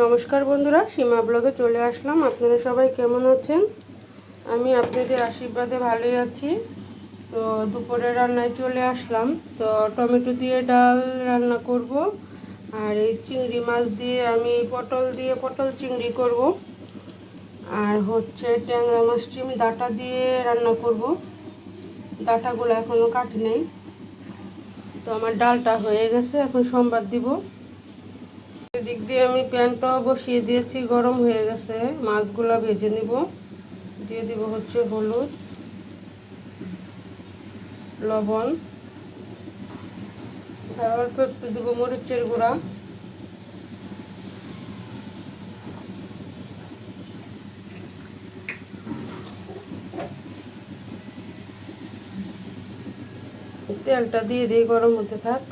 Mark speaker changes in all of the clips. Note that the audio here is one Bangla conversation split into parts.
Speaker 1: নমস্কার বন্ধুরা, সীমা ব্লগে চলে আসলাম। আপনারা সবাই কেমন আছেন? আমি আপনাদের আশীর্বাদে ভালোই আছি। তো দুপুরে রান্নায় চলে আসলাম। তো টমেটো দিয়ে ডাল রান্না করব, আর এই চিংড়ি মাছ দিয়ে আমি পটল দিয়ে পটল চিংড়ি করব, আর হচ্ছে ট্যাংরা মাছটি আমি ডাটা দিয়ে রান্না করব। ডাটাগুলো এখনও কাটি নেই। তো আমার ডালটা হয়ে গেছে, এখন সোমবার দিব। এদিক দিয়ে আমি প্যানটাও বসিয়ে দিয়েছি, গরম হয়ে গেছে। মাছগুলো ভেজে নিব। দিয়ে দিব হচ্ছে হলুদ, লবণ। আর অল্প একটু দেবো মরিচের গুঁড়া। তেলটা দিয়ে দিয়ে গরম হতে থাক।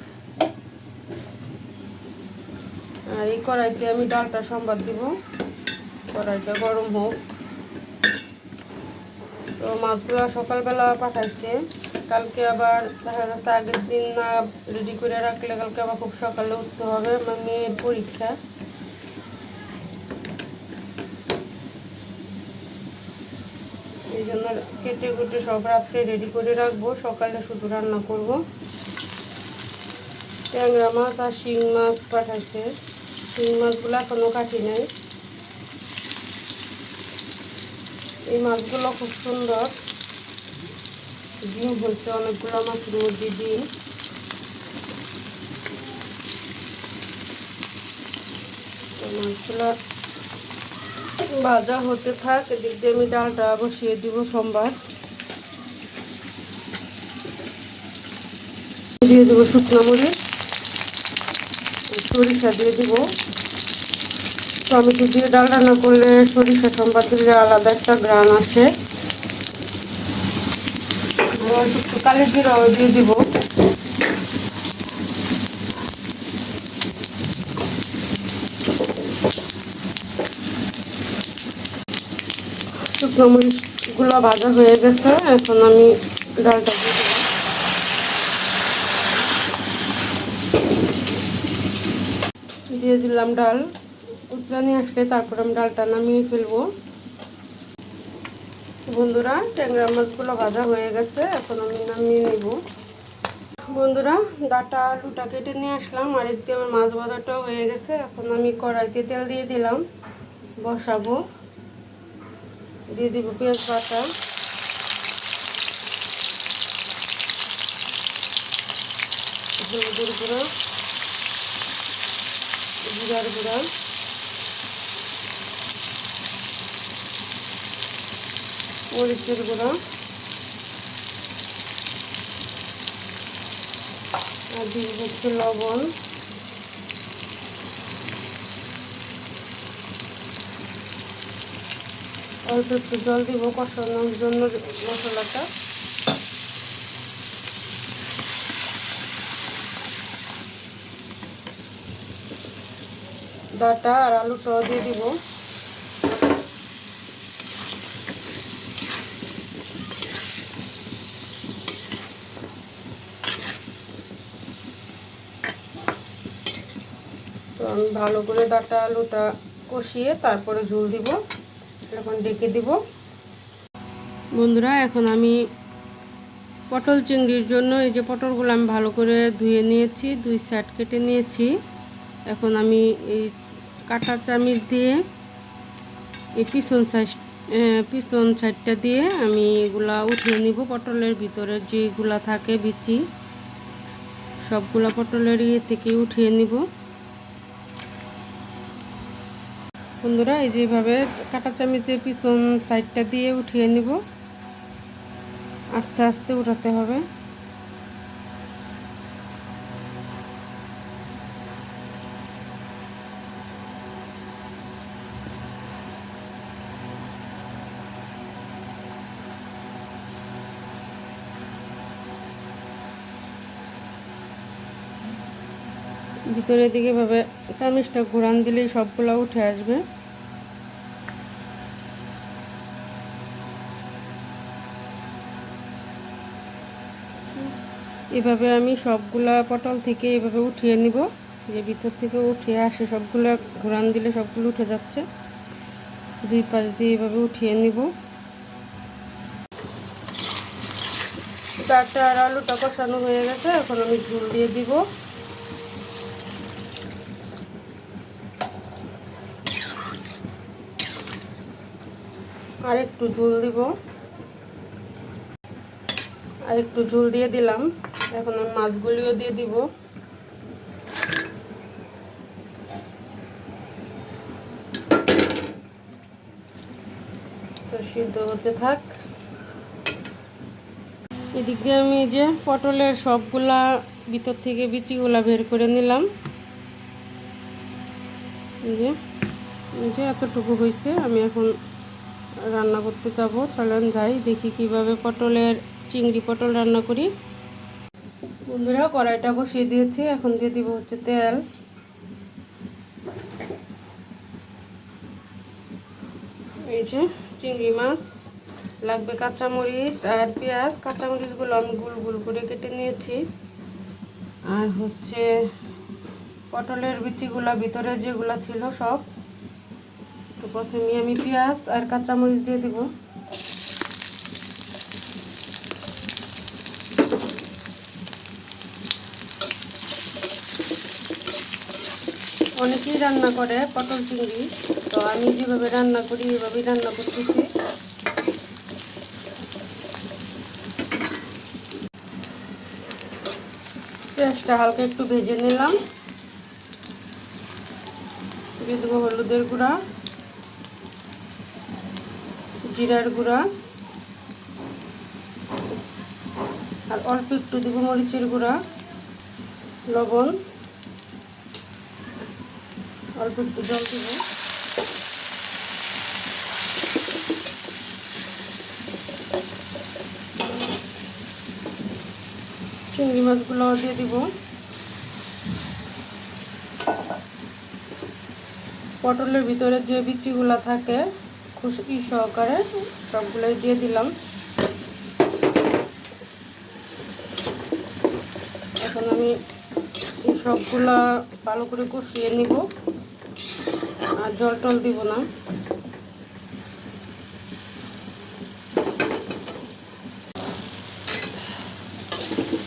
Speaker 1: আর এই কড়াইতে আমি ডালটা সম্বাদ দিব। কড়াইটা গরম হোক। তো মাছগুলো সকালবেলা পাঠাইছে। কালকে আবার দেখা যাচ্ছে আগের দিন না রেডি করে রাখলে কালকে আবার খুব সকালে উঠতে হবে, আমার মেয়ের পরীক্ষা। এই জন্য কেটে কুটে সব রাত্রে রেডি করে রাখব। সকালে শুধু রান্না করব। ট্যাংরা মাছ আর শিং মাছ পাঠাইছে। শিং মাছগুলো এখনও কাটি নাই। এই মাছগুলো খুব সুন্দর। ডিম হচ্ছে অনেকগুলো মাছের মধ্যে ডিম। মাছগুলো ভাজা হতে থাক, এদিক দিয়ে আমি ডালটা বসিয়ে দিব সোমবার। দিয়ে দেবো শুকনো মরিচ। সরিষা দিয়ে দিব। টমেটো দিয়ে ডাল রান্না করলে সরিষা সম্বাদ দিলে আলাদা একটা গ্রান আসে। একটু কালি জিরাও দিয়ে দিব। শুকনো মরিচগুলো ভাজা হয়ে গেছে। এখন আমি ডালটা দিয়ে দিয়ে দিলাম ডাল। উতলানি আসলে তারপর আমি ডালটা নামিয়ে ফেলব। বন্ধুরা, ট্যাংরা মাছগুলো ভাজা হয়ে গেছে, এখন আমি নামিয়ে নেব। বন্ধুরা, ডাটা আলুটা কেটে নিয়ে আসলাম, আর এদিকে আমার মাছ ভাজাটাও হয়ে গেছে। এখন আমি কড়াইতে তেল দিয়ে দিলাম, বসাবো। দিয়ে দিব পেঁয়াজ বাটা। হলুদের গুঁড়ো। জিরার গুঁড়া। মরিচের গুঁড়া। আর দিয়ে হচ্ছে লবণ। অল্প একটু জল দিব কষানোর জন্য মশলাটা। ডাটা আর আলুটাও দিয়ে দিব। তো আমি ভালো করে ডাটা আলুটা কষিয়ে তারপরে ঝোল দিব এখন ডেকে দিব। বন্ধুরা, এখন আমি পটল চিংড়ির জন্য এই যে পটলগুলো আমি ভালো করে ধুয়ে নিয়েছি, দুই সাইড কেটে নিয়েছি। এখন আমি এই কাটা চামিচ দিয়ে এই পিছন সাইড পিছন সাইডটা দিয়ে আমি এগুলা উঠিয়ে নিব। পটলের ভিতরে যেগুলা থাকে বিচি, সবগুলা পটলের ইয়ে থেকে উঠিয়ে নিব। বন্ধুরা, এই যেভাবে কাটা চামিচের পিছন সাইডটা দিয়ে উঠিয়ে নিব। আস্তে আস্তে উঠাতে হবে। ভিতরের দিকে ভাবে চামিচটা ঘোরান দিলেই সবগুলো উঠে আসবে। এভাবে আমি সবগুলা পটল থেকে এভাবে উঠিয়ে নিব। যে ভিতর থেকে উঠিয়ে আসে সবগুলো, ঘোরান দিলে সবগুলো উঠে যাচ্ছে। দুই পাশ দিয়ে এভাবে উঠিয়ে নিব। ডাটা আর আলুটা কষানো হয়ে গেছে, এখন আমি ঝুল দিয়ে দিব। আর একটু ঝুল দিব। আর একটু ঝুল দিয়ে দিলাম। এখন আমি মাছগুলিও দিয়ে দিব। তো সিদ্ধ হতে থাক। এদিক দিয়ে আমি যে পটলের সবগুলা ভিতর থেকে বিচিগুলা বের করে নিলাম। এই যে এতটুকু হয়েছে। আমি এখন রান্না করতে যাব। চলেন যাই, দেখি কীভাবে পটলের, চিংড়ি পটল রান্না করি। বন্ধুরা, কড়াইটা বসিয়ে দিয়েছি, এখন দিয়ে দিব হচ্ছে তেল। এই যে চিংড়ি মাছ, লাগবে কাঁচামরিচ আর পেঁয়াজ। কাঁচামরিচগুলো আমি গুল গুল করে কেটে নিয়েছি। আর হচ্ছে পটলের বিচিগুলো ভিতরে যেগুলো ছিল সব প্রথমে আমি পেঁয়াজ আর কাঁচামরিচ দিয়ে দিব। অনেকেই রান্না করে পটল চিংড়ি, তো আমি যেভাবে রান্না করি, এভাবেই রান্না করতেছি। পেঁয়াজটা হালকা একটু ভেজে নিলাম। দিয়ে দেবো হলুদের গুঁড়া। জিরার গুঁড়া। আর অল্প একটু দেবো মরিচের গুঁড়া, লবণ। অল্প একটু জল দেব। চিংড়ি মাছগুলো দিয়ে দিব। পটলের ভিতরে যে বিচিগুলো থাকে খুশকি সহকারে সবগুলোই দিয়ে দিলাম। এখন আমি এই সবগুলা ভালো করে কষিয়ে নিব। আর জল টল দিব না।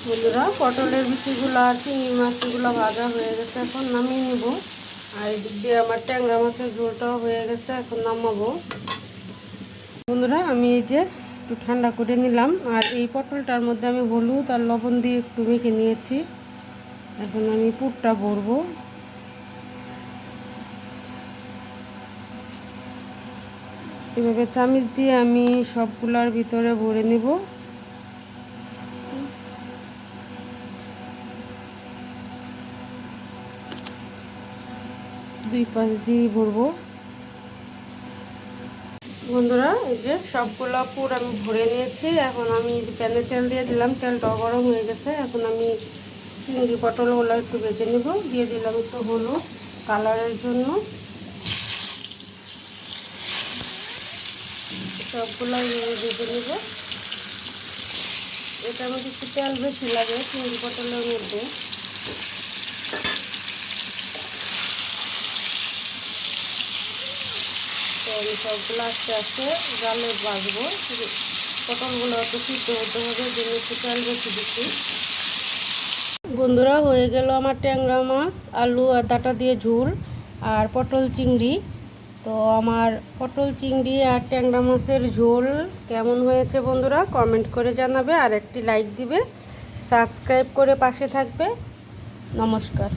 Speaker 1: বন্ধুরা, পটলের বিচিগুলো আর চিংড়ি মাছগুলো ভাজা হয়ে গেছে, এখন নামিয়ে নিব। আর এদিক দিয়ে আমার ট্যাংরা মাছের ঝোলটাও হয়ে গেছে, এখন নামাবো। বন্ধুরা, আমি এই যে একটু ঠান্ডা করে নিলাম। আর এই পটলটার মধ্যে আমি হলুদ আর লবণ দিয়ে একটু মেখে নিয়েছি। এখন আমি পুরটা ভরবো। এভাবে চামিচ দিয়ে আমি সবগুলার ভিতরে ভরে নেব। দুই পাশ দিয়ে ভরবো। বন্ধুরা, এই যে সবগুলো পুর আমি ভরে নিয়েছি। এখন আমি প্যানে তেল দিয়ে দিলাম, তেলটাও গরম হয়ে গেছে। এখন আমি চিংড়ি পটলগুলো একটু ভেজে নেব। দিয়ে দিলাম একটু হলুদ কালারের জন্য। সবগুলো ভেজে নেব। এটা মধ্যে একটু তেল বেশি লাগে, চিংড়ি পটলের মধ্যে তো আমি সবগুলো আস্তে আস্তে জালে বাজবো পটলগুলো একটু সিদ্ধ হতে হবে জন্য একটু তেল বেশি দিচ্ছি। বন্ধুরা, হয়ে গেল আমার ট্যাংরা মাছ, আলু আর ডাটা দিয়ে ঝোল আর পটল চিংড়ি। তো আমার পটল চিংড়ি আর ট্যাংরা মাছের ঝোল কেমন হয়েছে বন্ধুরা, কমেন্ট করে জানাবে। আর একটি লাইক দিবে, সাবস্ক্রাইব করে পাশে থাকবে। নমস্কার।